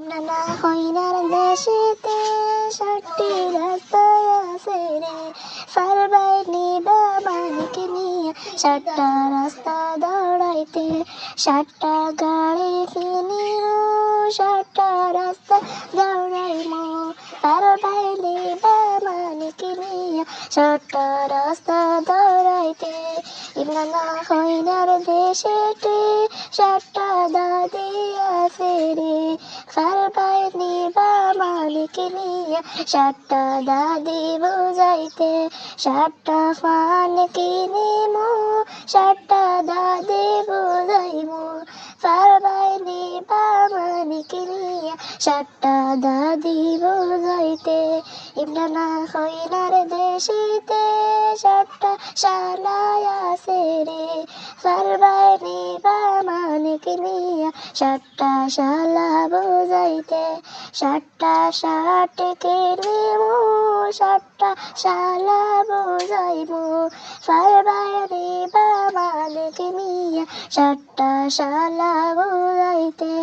নানা হইনার দেশেতে নিয়ে ষাটটা রাস্তা দৌড়াইতে। ষাটটা গাড়ি কিনিও ষাটটা রাস্তা দৌড়াইমো। ফারবাই নিবা মানিকে নিয়ে ষাটটা রাস্তা দৌড়াইতে। ইমরানা হইনার দেশেতে ষাটটা দাদি আছে রে ফারবাই নিবা মালিক নিয়ে। ষাটটা দাদি বুঝাইতে ষাটটা ফান কিনিমু ষাটটা দাদি বুঝাইমু ফারবাই নিবা মালিক নিয়ে। ষাটটা দাদি বুঝাইতে, ইমরানা হইনার দেশেতে ষাটটা শালায় আছে রে ফারবাই নিবা মালিক নিয়ে ষাটটা শালা বুঝাইতে ষাটটা ষাট কিনিমু ষাটটা শালা বুঝাইমু ফারবাই নিবা মালিক নিয়ে ষাটটা শালা বুঝাইতে।